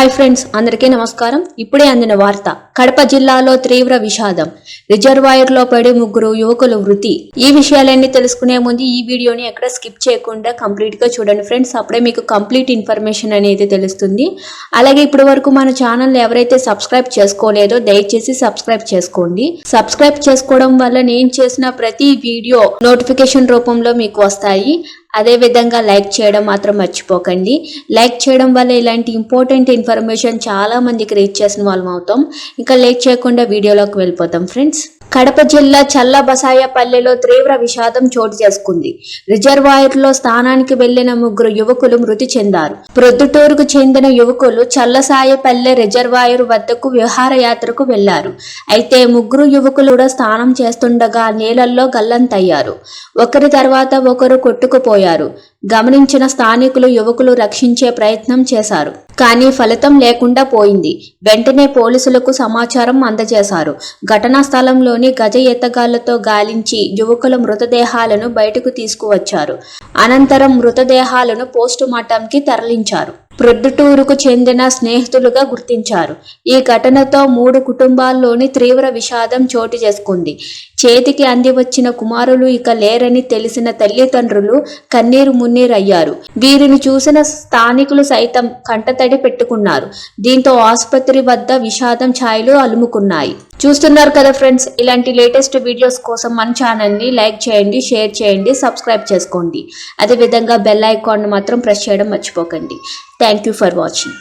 Hi friends అందరికీ నమస్కారం. ఇప్పుడే అందిన వార్త కడప జిల్లాలో తీవ్ర విషాదం. రిజర్వాయర్లో పడి ముగ్గురు యువకులు వృత్తి ఈ విషయాలన్నీ తెలుసుకునే ముందు ఈ వీడియోని ఎక్కడ స్కిప్ చేయకుండా కంప్లీట్గా చూడండి ఫ్రెండ్స్. అప్పుడే మీకు కంప్లీట్ ఇన్ఫర్మేషన్ అనేది తెలుస్తుంది. అలాగే ఇప్పటి వరకు మన ఛానల్ ఎవరైతే సబ్స్క్రైబ్ చేసుకోలేదో దయచేసి సబ్స్క్రైబ్ చేసుకోండి. సబ్స్క్రైబ్ చేసుకోవడం వల్ల నేను చేసిన ప్రతి వీడియో నోటిఫికేషన్ రూపంలో మీకు వస్తాయి. అదే విధంగా లైక్ చేయడం మాత్రం మర్చిపోకండి. లైక్ చేయడం వల్ల ఇలాంటి ఇంపార్టెంట్ ఇన్ఫర్మేషన్ చాలా మందికి రీచ్ చేసిన వాళ్ళం అవుతాం. ఇంకా లేట్ చేయకుండా వీడియోలోకి వెళ్ళిపోతాం ఫ్రెండ్స్. కడప జిల్లా చల్లబసాయపల్లెలో తీవ్ర విషాదం చోటు చేసుకుంది. రిజర్వాయర్లో స్థానానికి వెళ్ళిన ముగ్గురు యువకులు మృతి చెందారు. ప్రొద్దుటూరుకు చెందిన యువకులు చల్లసాయపల్లె రిజర్వాయర్ వద్దకు విహారయాత్రకు వెళ్ళారు. అయితే ముగ్గురు యువకులు కూడా స్నానం చేస్తుండగా నీళ్ళలో గల్లంతయ్యారు. ఒకరి తర్వాత ఒకరు కొట్టుకుపోయారు. గమనించిన స్థానికులు యువకులు రక్షించే ప్రయత్నం చేశారు. కానీ ఫలితం లేకుండా పోయింది. వెంటనే పోలీసులకు సమాచారం అందజేశారు. ఘటనా స్థలంలోని గజ ఎత్తగాళ్ళతో గాలించి యువకుల మృతదేహాలను బయటకు తీసుకువచ్చారు. అనంతరం మృతదేహాలను పోస్టుమార్టంకి తరలించారు. ప్రొద్దుటూరుకు చెందిన స్నేహితులుగా గుర్తించారు. ఈ ఘటనతో మూడు కుటుంబాల్లోని తీవ్ర విషాదం చోటు చేసుకుంది. చేతికి అంది వచ్చిన కుమారులు ఇక లేరని తెలిసిన తల్లిదండ్రులు కన్నీరు మున్నీరయ్యారు వీరిని చూసిన స్థానికులు సైతం కంటతడి పెట్టుకున్నారు. దీంతో ఆసుపత్రి వద్ద విషాదం ఛాయలు అలుముకున్నాయి. చూస్తున్నారు కదా ఫ్రెండ్స్ ఇలాంటి లేటెస్ట్ వీడియోస్ కోసం మన ఛానల్ని లైక్ చేయండి షేర్ చేయండి సబ్స్క్రైబ్ చేసుకోండి. అదేవిధంగా బెల్ ఐకాన్ మాత్రం ప్రెస్ చేయడం మర్చిపోకండి. Thank you for watching